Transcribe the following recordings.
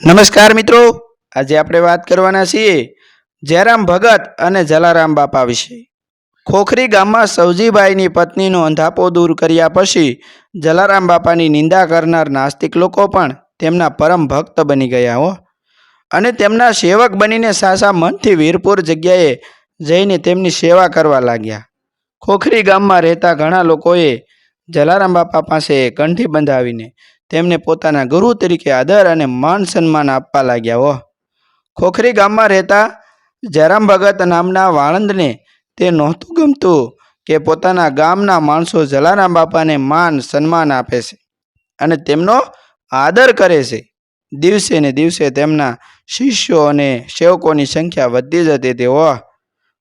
નમસ્કાર મિત્રો. આજે આપણે વાત કરવાના છીએ જયરામ ભગત અને જલારામ બાપા વિશે. ખોખરી ગામમાં સવજીભાઈની પત્નીનો અંધાપો દૂર કર્યા પછી જલારામ બાપાની નિંદા કરનાર નાસ્તિક લોકો પણ તેમના પરમ ભક્ત બની ગયા હો. અને તેમના સેવક બનીને સાસા મનથી વીરપુર જગ્યાએ જઈને તેમની સેવા કરવા લાગ્યા. ખોખરી ગામમાં રહેતા ઘણા લોકોએ જલારામ બાપા પાસે કંઠી બંધાવીને તેમને પોતાના ગુરુ તરીકે આદર અને માન સન્માન આપવા લાગ્યા હો ખોખરી ગામમાં રહેતા જયરામ ભગત નામના વાળંદને તે નહોતું ગમતું કે પોતાના ગામના માણસો જલારામ બાપાને માન સન્માન આપે છે અને તેમનો આદર કરે છે. દિવસે ને દિવસે તેમના શિષ્યો અને સેવકોની સંખ્યા વધતી જતી હતી હો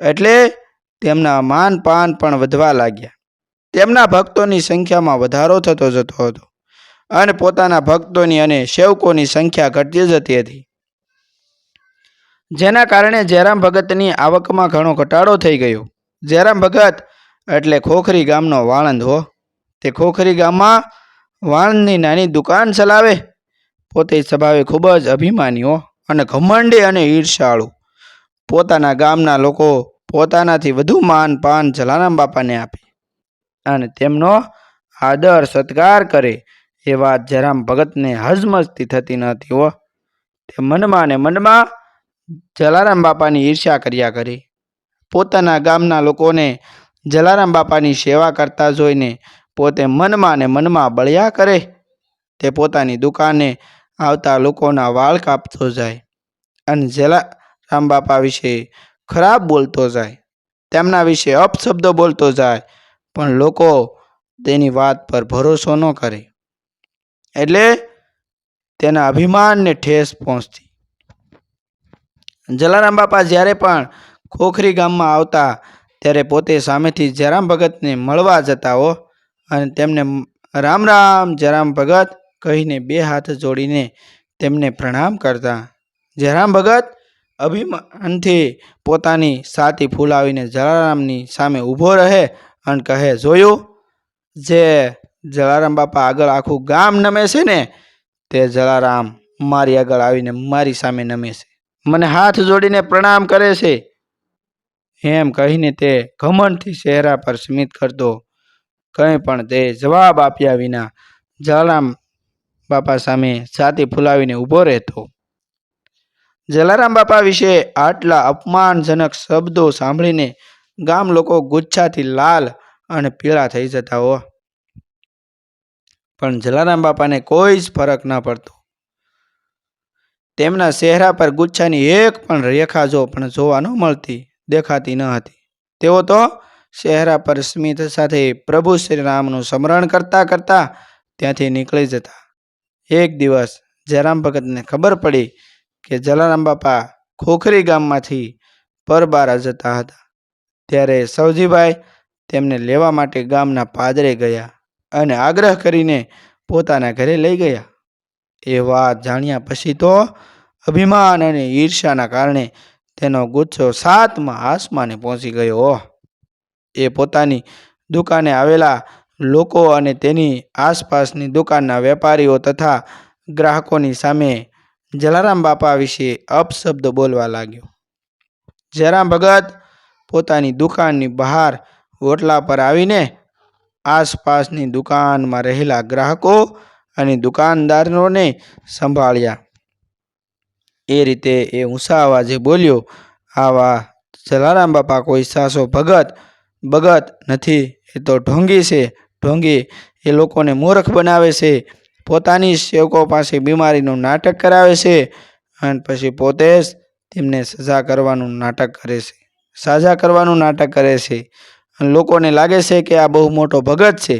એટલે તેમના માન પાન પણ વધવા લાગ્યા. તેમના ભક્તોની સંખ્યામાં વધારો થતો જતો હતો. અને પોતાના ભક્તોની અને સેવકોની સંખ્યા ઘટતી જતી હતી. જેના કારણે જયરામ ભગતની આવકમાં ઘણો ઘટાડો થઈ ગયો. જયરામ ભગત એટલે ખોખરી ગામનો વાળંદ હો. તે ખોખરી ગામમાં વાળંદની નાની દુકાન ચલાવે. પોતે સ્વભાવે ખૂબ જ અભિમાની હો અને ઘમંડી અને ઈર્ષાળુ પોતાના ગામના લોકો પોતાનાથી વધુ માન પાન જલારામ બાપાને આપે અને તેમનો આદર સત્કાર કરે. એ વાત જરામ ભગતને હજમજતી થતી નહોતી હો. તે મનમાં ને મનમાં જલારામ બાપાની ઈર્ષ્યા કર્યા કરી. પોતાના ગામના લોકોને જલારામ બાપાની સેવા કરતા જોઈને પોતે મનમાં ને મનમાં બળ્યા કરે. તે પોતાની દુકાને આવતા લોકોના વાળ કાપતો જાય અને જલારામ બાપા વિશે ખરાબ બોલતો જાય. તેમના વિશે અપશબ્દો બોલતો જાય. પણ લોકો તેની વાત પર ભરોસો ન કરે. એટલે તેના અભિમાનને ઠેસ પહોંચતી. જલારામ બાપા જ્યારે પણ ખોખરી ગામમાં આવતા, ત્યારે પોતે સામેથી જયરામ ભગતને મળવા જતા હો અને તેમને રામ રામ જયરામ ભગત કહીને બે હાથ જોડીને તેમને પ્રણામ કરતા. જયરામ ભગત અભિમાનથી પોતાની સાતી ફૂલાવીને જલારામની સામે ઊભો રહે અને કહે, જોયું? જે જલારામ બાપા આગળ આખું ગામ નમે છે ને, તે જલારામ મારી આગળ આવીને મારી સામે નમે છે. મને હાથ જોડીને પ્રણામ કરે છે. એમ કહીને તે ઘમંડથી ચહેરા પર સ્મિત કરતો કંઈ પણ તે જવાબ આપ્યા વિના જલારામ બાપા સામે છાતી ફૂલાવીને ઊભો રહેતો. જલારામ બાપા વિશે આટલા અપમાનજનક શબ્દો સાંભળીને ગામ લોકો ગુચ્છાથી લાલ અને પીળા થઈ જતા હો પણ જલારામ બાપાને કોઈ જ ફરક ન પડતો. તેમના ચહેરા પર ગુચ્છાની એક પણ રેખા જો પણ જોવા મળતી, દેખાતી ન હતી. તેઓ તો ચહેરા પર સ્મિત સાથે પ્રભુ શ્રી રામનું સ્મરણ કરતા કરતા ત્યાંથી નીકળી જતા. એક દિવસ જયરામ ભગતને ખબર પડી કે જલારામ બાપા ખોખરી ગામમાંથી પરબારા જતા હતા. ત્યારે સવજીભાઈ તેમને લેવા માટે ગામના પાદરે ગયા. અને આગ્રહ કરીને પોતાના ઘરે લઈ ગયા. એ વાત જાણ્યા પછી તો અભિમાન અને ઈર્ષ્યાના કારણે તેનો ગુસ્સો સાતમા આસમાને પહોંચી ગયો. એ પોતાની દુકાને આવેલા લોકો અને તેની આસપાસની દુકાનના વેપારીઓ તથા ગ્રાહકોની સામે જલારામ બાપા વિશે અપશબ્દ બોલવા લાગ્યો. જયરામ ભગત પોતાની દુકાનની બહાર ઓટલા પર આવીને આસપાસની દુકાનમાં રહેલા ગ્રાહકો અને દુકાનદારોને સંભાળ્યા. એ રીતે એ ઊંસા અવાજે બોલ્યો, આવા જલારામ બાપા કોઈ સાસો ભગત ભગત નથી. એ તો ઢોંગી છે, ઢોંગી. એ લોકોને મૂર્ખ બનાવે છે. પોતાની સેવકો પાસે બીમારીનું નાટક કરાવે છે અને પછી પોતે જ તેમને સજા કરવાનું નાટક કરે છે. સાજા કરવાનું નાટક કરે છે. લોકોને લાગે છે કે આ બહુ મોટો ભગત છે.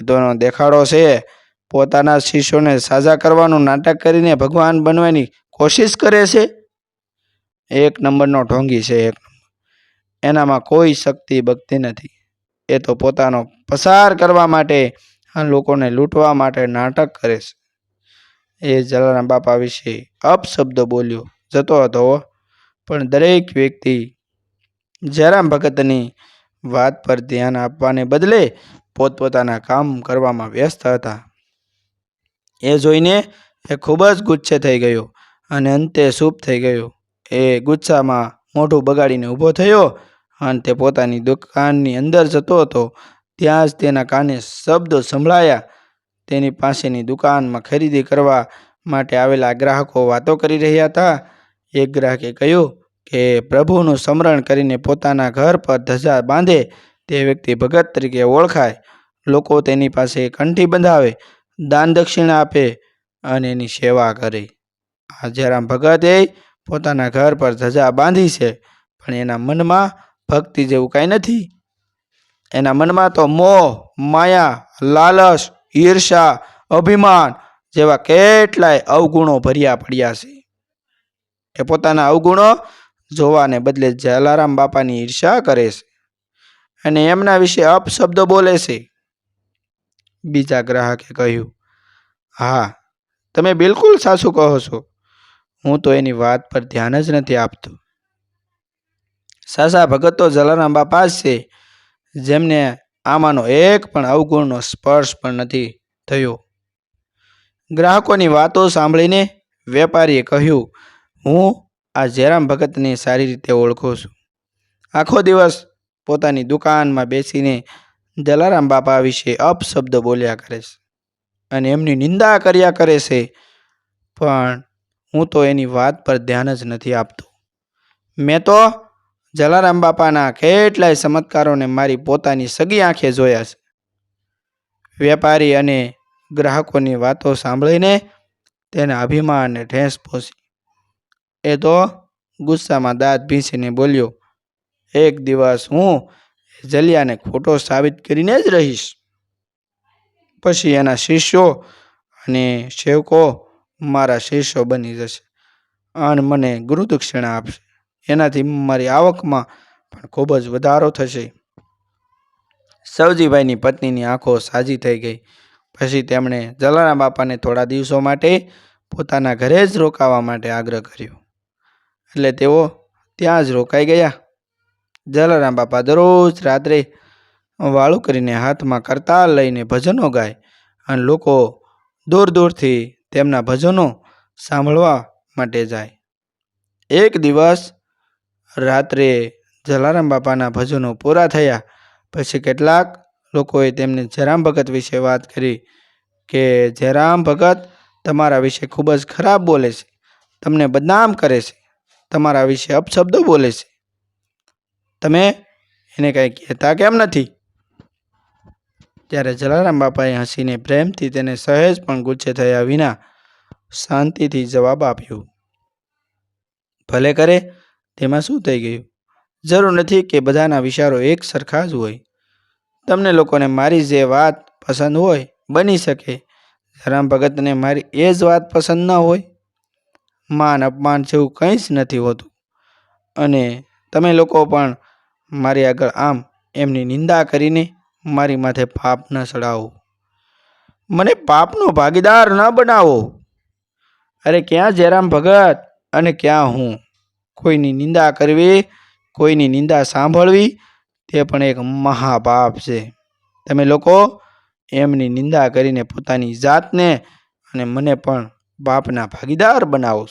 એ તોનો દેખાડો છે. પોતાના શિષ્યોને સાજા કરવાનું નાટક કરીને ભગવાન બનવાની કોશિશ કરે છે. એક નંબરનો ઢોંગી છે એક એનામાં કોઈ શક્તિ ભક્તિ નથી. એ તો પોતાનો પસાર કરવા માટે આ લોકોને લૂંટવા માટે નાટક કરે છે. એ જલારામ બાપા વિશે અપશબ્દ બોલ્યો. જતો હતો પણ દરેક વ્યક્તિ જયરામ ભગતની વાત પર ધ્યાન આપવાને બદલે પોતપોતાના કામ કરવામાં વ્યસ્ત હતા. એ જોઈને એ ખૂબ જ ગુસ્સે થઈ ગયો અને અંતે સૂપ થઈ ગયો. એ ગુસ્સામાં મોઢું બગાડીને ઊભો થયો અને તે પોતાની દુકાનની અંદર જતો હતો. ત્યાં જ તેના કાને શબ્દો સંભળાયા. તેની પાસેની દુકાનમાં ખરીદી કરવા માટે આવેલા ગ્રાહકો વાતો કરી રહ્યા હતા. એક ગ્રાહકે કહ્યું કે પ્રભુનું સ્મરણ કરીને પોતાના ઘર પર ધજા બાંધે તે વ્યક્તિ ભગત તરીકે ઓળખાય. લોકો તેની પાસે કંઠી બંધાવે, દાન દક્ષિણા આપે અને એની સેવા કરે. આ જયરામ ભગતે પોતાના ઘર પર ધજા બાંધી છે, પણ એના મનમાં ભક્તિ જેવું કાંઈ નથી. એના મનમાં તો મોહ, માયા, લાલચ ઈર્ષા અભિમાન જેવા કેટલાય અવગુણો ભર્યા પડ્યા છે. એ પોતાના અવગુણો જોવાને બદલે જલારામ બાપાની ઈર્ષા કરે છે અને એમના વિશે અપશબ્દો બોલે છે. બીજા ગ્રાહકે કહ્યું, હા, તમે બિલકુલ સાસુ કહો છો. હું તો એની વાત પર ધ્યાન જ નથી આપતો. સાસા ભગત તો જલારામ બાપા જ છે, જેમને આમાંનો એક પણ અવગુણનો સ્પર્શ પણ નથી થયો. ગ્રાહકોની વાતો સાંભળીને વેપારીએ કહ્યું, હું આ જયરામ ભગતને સારી રીતે ઓળખું છું. આખો દિવસ પોતાની દુકાનમાં બેસીને જલારામ બાપા વિશે અપશબ્દ બોલ્યા કરે છે અને એમની નિંદા કર્યા કરે છે. પણ હું તો એની વાત પર ધ્યાન જ નથી આપતો. મેં તો જલારામ બાપાના કેટલાય ચમત્કારોને મારી પોતાની સગી આંખે જોયા છે. વેપારી અને ગ્રાહકોની વાતો સાંભળીને તેના અભિમાનને ઠેસ પહોંચી એ તો ગુસ્સામાં દાંત ભીંસીને બોલ્યો, એક દિવસ હું જલિયાને ખોટો સાબિત કરીને જ રહીશ. પછી એના શિષ્યો અને સેવકો મારા શિષ્યો બની જશે અને મને ગુરુદક્ષિણા આપશે. એનાથી મારી આવકમાં પણ ખૂબ જ વધારો થશે. સવજીભાઈની પત્નીની આંખો સાજી થઈ ગઈ. પછી તેમણે જલારામ બાપાને થોડા દિવસો માટે પોતાના ઘરે જ રોકાવા માટે આગ્રહ કર્યો. એટલે તેઓ ત્યાં જ રોકાઈ ગયા. જલારામ બાપા દરરોજ રાત્રે વાળું કરીને હાથમાં કરતાલ લઈને ભજનો ગાય અને લોકો દૂર દૂરથી તેમના ભજનો સાંભળવા માટે જાય. એક દિવસ રાત્રે જલારામ બાપાના ભજનો પૂરા થયા. પછી કેટલાક લોકોએ તેમને જયરામ ભગત વિશે વાત કરી કે, જયરામ ભગત, તમારા વિશે ખૂબ જ ખરાબ બોલે છે. તમને બદનામ કરે છે. તમારા વિશે અપશબ્દો બોલે છે. તમે એને કંઈ કહેતા કેમ નથી? ત્યારે જલારામ બાપાએ હસીને પ્રેમથી તેને સહેજ પણ ગુસ્સે થયા વિના શાંતિથી જવાબ આપ્યો. ભલે કરે, તેમાં શું થઈ ગયું? જરૂર નથી કે બધાના વિચારો એક સરખા જ હોય. તમને લોકોને મારી જે વાત પસંદ હોય બની શકે. રામ ભગતને મારી એ જ વાત પસંદ ન હોય. માન, અપમાન જેવું કંઈ જ નથી હોતું. અને તમે લોકો પણ મારી આગળ આમ એમની નિંદા કરીને મારી માથે પાપ ન ચડાવો. મને પાપનો ભાગીદાર ન બનાવો. અરે ક્યાં જયરામ ભગત અને ક્યાં હું? કોઈની નિંદા કરવી, કોઈની નિંદા સાંભળવી, તે પણ એક મહાપાપ છે. તમે લોકો એમની નિંદા કરીને પોતાની જાતને અને મને પણ પાપના ભાગીદાર બનાવો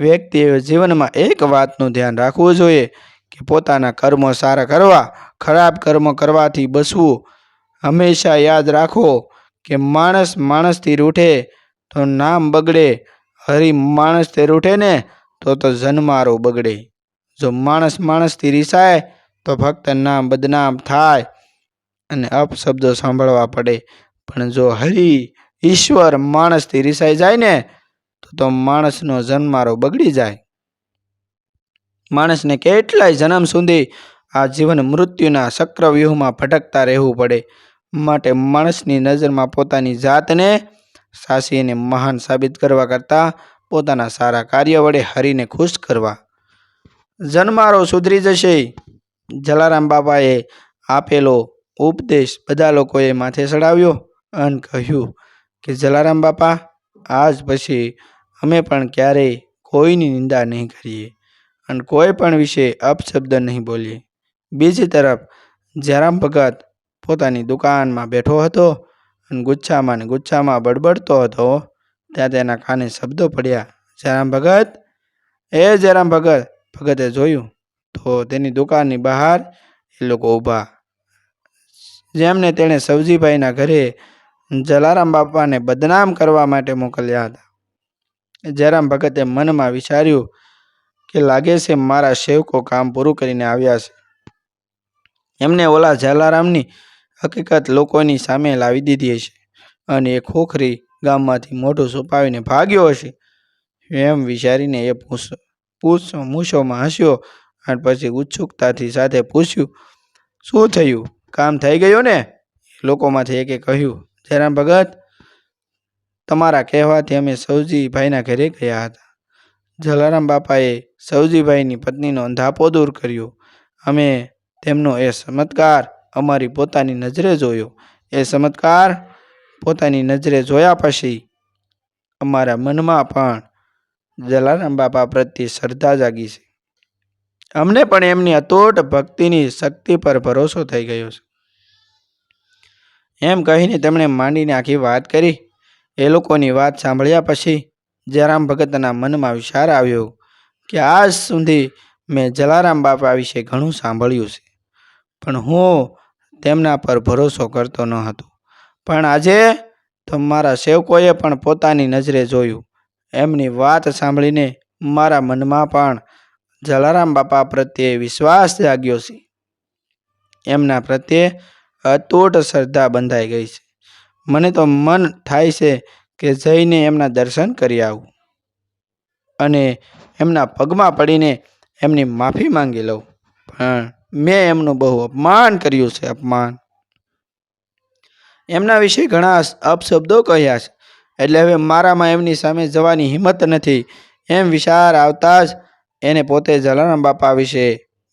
વ્યક્તિએ જીવનમાં એક વાતનું ધ્યાન રાખવું જોઈએ કે પોતાના કર્મો સારા કરવા, ખરાબ કર્મ કરવાથી બચવું. હંમેશા યાદ રાખો કે માણસ માણસથી રૂઠે તો નામ બગડે, હરી માણસથી રૂઠે ને તો તો જન્મારો બગડે. જો માણસ માણસથી રીસાય તો ફક્ત નામ બદનામ થાય અને અપશબ્દો સાંભળવા પડે. પણ જો હરી ઈશ્વર માણસથી રિસાઈ જાય ને, તો માણસનો જન્મારો બગડી જાય. માણસને કેટલાય જન્મ સુધી આ જીવન મૃત્યુના ચક્રવ્યૂહમાં ભટકતા રહેવું પડે. માટે માણસની નજરમાં પોતાની જાતને સાસીને મહાન સાબિત કરવા કરતાં પોતાના સારા કાર્ય વડે હરીને ખુશ કરવા. જન્મારો સુધરી જશે. જલારામ બાપાએ આપેલો ઉપદેશ બધા લોકોએ માથે ચડાવ્યો અને કહ્યું કે જલારામ બાપા, આજ પછી અમે પણ ક્યારેય કોઈની નિંદા નહીં કરીએ અને કોઈ પણ વિશે અપશબ્દ નહીં બોલીએ. બીજી તરફ, જયરામ ભગત પોતાની દુકાનમાં બેઠો હતો અને ગુચ્છામાં ને ગુચ્છામાં બડબડતો હતો, ત્યાં તેના કાને શબ્દો પડ્યા, જયરામ ભગત, એ જયરામ ભગત, ભગતે જોયું તો તેની દુકાનની બહાર એ લોકો ઊભા. જેમને તેણે સવજીભાઈના ઘરે જલારામ બાપાને બદનામ કરવા માટે મોકલ્યા હતા. જયરામ ભગતે મનમાં વિચાર્યું કે લાગે છે મારા સેવકો કામ પૂરું કરીને આવ્યા છે. એમને ઓલા જલારામની હકીકત લોકોની સામે લાવી દીધી હશે અને એ ખોખરી ગામમાંથી મોઢું છુપાવીને ભાગ્યો હશે એમ વિચારીને એ પૂછ પૂછ, મૂછોમાં હસ્યો અને પછી ઉત્સુકતાથી સાથે પૂછ્યું, શું થયું? કામ થઈ ગયું ને? લોકોમાંથી એકે કહ્યું જયરામ ભગત, તમારા કહેવાથી અમે સૌજીભાઈના ઘરે ગયા હતા. જલારામ બાપાએ સૌજીભાઈની પત્નીનો અંધાપો દૂર કર્યો. અમે તેમનો એ ચમત્કાર અમારી પોતાની નજરે જોયો. એ ચમત્કાર પોતાની નજરે જોયા પછી અમારા મનમાં પણ જલારામ બાપા પ્રત્યે શ્રદ્ધા જાગી છે. અમને પણ એમની અતોટ ભક્તિની શક્તિ પર ભરોસો થઈ ગયો છે. એમ કહીને તેમણે માંડીને આખી વાત કરી. એ લોકોની વાત સાંભળ્યા પછી જયરામ ભગતના મનમાં વિચાર આવ્યો કે આજ સુધી મેં જલારામ બાપા વિશે ઘણું સાંભળ્યું છે. પણ હું તેમના પર ભરોસો કરતો ન હતો. પણ આજે તો મારા સેવકોએ પણ પોતાની નજરે જોયું. એમની વાત સાંભળીને મારા મનમાં પણ જલારામ બાપા પ્રત્યે વિશ્વાસ જાગ્યો છે. એમના પ્રત્યે અતૂટ શ્રદ્ધા બંધાઈ ગઈ છે. મને તો મન થાય છે કે જઈને એમના દર્શન કરી આવું અને એમના પગમાં પડીને એમની માફી માંગી લઉં. પણ મેં એમનું બહુ અપમાન કર્યું છે, અપમાન. એમના વિશે ઘણા અપશબ્દો કહ્યા છે. એટલે હવે મારામાં એમની સામે જવાની હિંમત નથી. એમ વિચાર આવતા જ એને પોતે જલારામ બાપા વિશે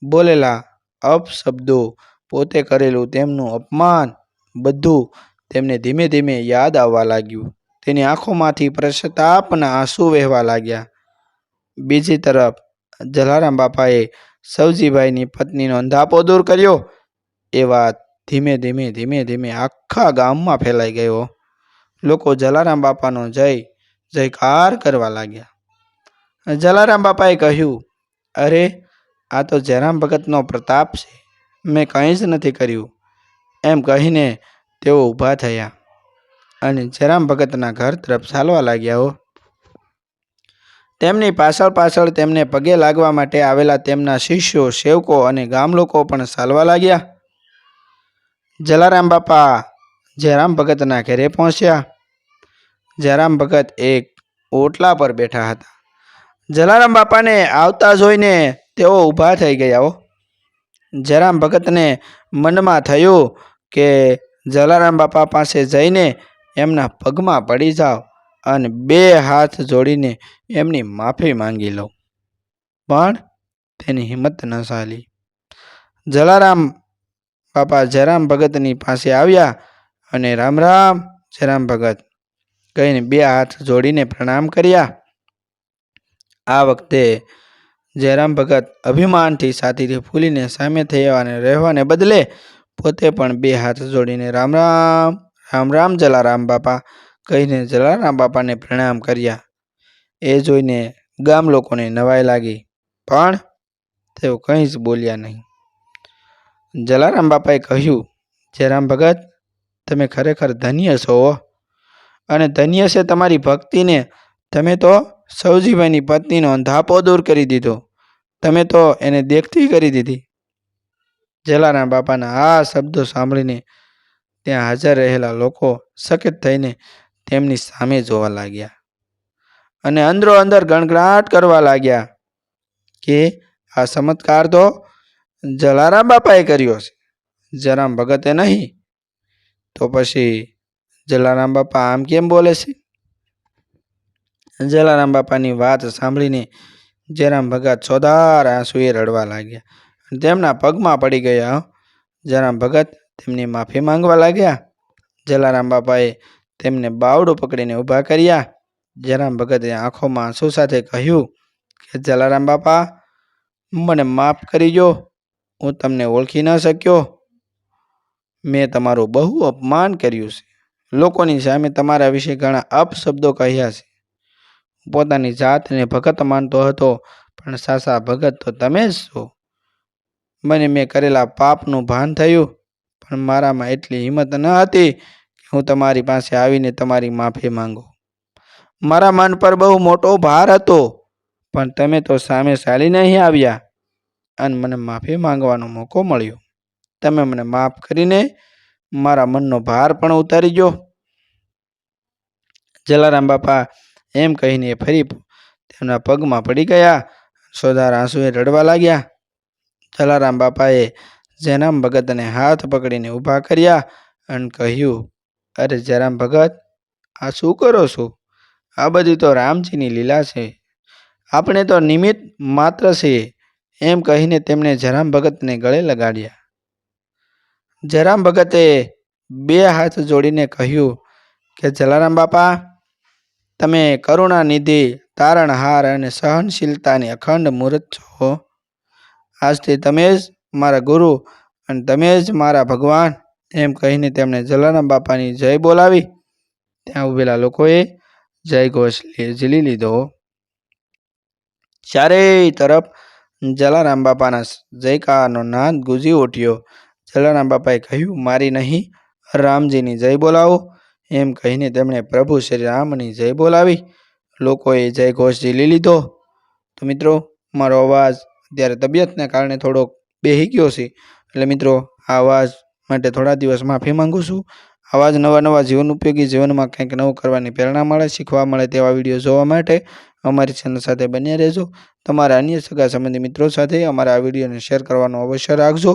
બોલેલા અપશબ્દો પોતે કરેલું તેમનું અપમાન બધું તેમને ધીમે ધીમે યાદ આવવા લાગ્યું. તેની આંખોમાંથી પ્રસતાપના આંસુ વહેવા લાગ્યા. બીજી તરફ, જલારામ બાપાએ સવજીભાઈની પત્નીનો અંધાપો દૂર કર્યો. એ વાત ધીમે ધીમે ધીમે ધીમે આખા ગામમાં ફેલાઈ ગયો. લોકો જલારામ બાપાનો જય, જયકાર કરવા લાગ્યા. જલારામ બાપાએ કહ્યું, અરે, આ તો જયરામ ભગતનો પ્રતાપ છે. મેં કંઈ જ નથી કર્યું. એમ કહીને તેઓ ઊભા થયા અને જયરામ ભગતના ઘર તરફ ચાલવા લાગ્યા. તેમની પાછળ પાછળ તેમને પગે લાગવા માટે આવેલા તેમના શિષ્યો, સેવકો અને ગામ લોકો પણ ચાલવા લાગ્યા. જલારામ બાપા જયરામ ભગતના ઘરે પહોંચ્યા. જયરામ ભગત એક ઓટલા પર બેઠા હતા. જલારામ બાપાને આવતા જોઈને તેઓ ઊભા થઈ ગયા જયરામ ભગતને મનમાં થયું કે જલારામ બાપા પાસે જઈને એમના પગમાં પડી જાઓ અને બે હાથ જોડીને એમની માફી માંગી લઉં પણ તેની હિંમત ન ચાલી. જલારામ બાપા જયરામ ભગતની પાસે આવ્યા અને રામ રામ જયરામ ભગત કહીને બે હાથ જોડીને પ્રણામ કર્યા. આ વખતે જયરામ ભગત અભિમાનથી છાતીથી ફૂલીને સામે થયાને રહેવાને બદલે પોતે પણ બે હાથ જોડીને રામ રામ રામ રામ જલારામ બાપા કહીને જલારામ બાપાને પ્રણામ કર્યા. એ જોઈને ગામ લોકોને નવાઈ લાગી, પણ તેઓ કંઈ જ બોલ્યા નહીં. જલારામ બાપાએ કહ્યું, જયરામ ભગત, તમે ખરેખર ધન્ય છો. અને ધન્ય છે તમારી ભક્તિને. તમે તો સૌજીભાઈની પત્નીનો ધાપો દૂર કરી દીધો. તમે તો એને દેખતી કરી દીધી. જલારામ બાપાના આ શબ્દો સાંભળીને ત્યાં હાજર રહેલા લોકો સકેત થઈને તેમની સામે જોવા લાગ્યા અને અંદરો અંદર ગણગણાટ કરવા લાગ્યા કે આ ચમત્કાર તો જલારામ બાપાએ કર્યો છે જરામ ભગતે નહીં. તો પછી જલારામ બાપા આમ કેમ બોલે છે? જલારામ બાપાની વાત સાંભળીને જયરામ ભગત સોદાર આંસુએ રડવા લાગ્યા. તેમના પગમાં પડી ગયા. જયરામ ભગત તેમની માફી માંગવા લાગ્યા. જલારામ બાપાએ તેમને બાવડું પકડીને ઊભા કર્યા. જયરામ ભગતે આંખોમાં આંસુ સાથે કહ્યું કે જલારામ બાપા, મને માફ કરીજો હું તમને ઓળખી ન શક્યો. મેં તમારું બહુ અપમાન કર્યું છે. લોકોની સામે તમારા વિશે ઘણા અપશબ્દો કહ્યા છે. પોતાની જાતને ભગત માનતો હતો, પણ સાસા ભગત તો તમે જ છો. મને મેં કરેલા પાપનું ભાન થયું, પણ મારામાં એટલી હિંમત ન હતી કે હું તમારી પાસે આવીને તમારી માફી માંગુ. મારા મન પર બહુ મોટો ભાર હતો, પણ તમે તો સામે ચાલીને અહીં આવ્યા, અને મને માફી માંગવાનો મોકો મળ્યો. તમે મને માફ કરીને મારા મનનો ભાર પણ ઉતારી ગયો. જલારામ બાપા એમ કહીને ફરી તેમના પગમાં પડી ગયા. સોદાર આંસુએ રડવા લાગ્યા. જલારામ બાપાએ જયરામ ભગતને હાથ પકડીને ઊભા કર્યા અને કહ્યું, અરે જયરામ ભગત, આ શું કરો છો? આ બધી તો રામજીની લીલા છે. આપણે તો નિમિત્ત માત્ર છીએ. એમ કહીને તેમણે જયરામ ભગતને ગળે લગાડ્યા. જયરામ ભગતે બે હાથ જોડીને કહ્યું કે, જલારામ બાપા તમે કરુણાનિધિ, તારણહાર અને સહનશીલતાની અખંડ મૂર્ત છો. આજથી તમે જ મારા ગુરુ અને તમે જ મારા ભગવાન, એમ કહીને તેમણે જલારામ બાપાની જય બોલાવી. ત્યાં ઉભેલા લોકોએ જય ઘોષ ઝીલી લીધો. ચારેય તરફ જલારામ બાપાના જયકારનો નાદ ગુંજી ઉઠ્યો. જલારામ બાપાએ કહ્યું, મારી નહીં, રામજીની જય બોલાવો. એમ કહીને તેમણે પ્રભુ શ્રી રામની જય બોલાવી. લોકોએ જય ઘોષ ઝીલી લીધો. તો મિત્રો, મારો અવાજ અત્યારે તબિયતને કારણે થોડોક બેહી ગયો છે. એટલે મિત્રો, આ અવાજ માટે થોડા દિવસ માફી માંગુ છું. આવા જ નવા નવા જીવન ઉપયોગી જીવનમાં કંઈક નવું કરવાની પ્રેરણા મળે, શીખવા મળે તેવા વીડિયો જોવા માટે અમારી ચેનલ સાથે બન્યા રહેજો. તમારા અન્ય સગા સંબંધી મિત્રો સાથે અમારા આ વિડીયોને શેર કરવાનો અવશ્ય રાખજો.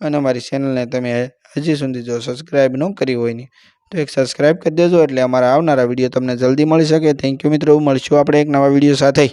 અને અમારી ચેનલને તમે હજી સુધી જો સબસ્ક્રાઈબ ન કરી હોય ને તો એક સબસ્ક્રાઈબ કરી દેજો એટલે અમારા આવનારા વીડિયો તમને જલ્દી મળી શકે. થેન્ક યુ મિત્રો. મળશું આપણે એક નવા વીડિયો સાથે.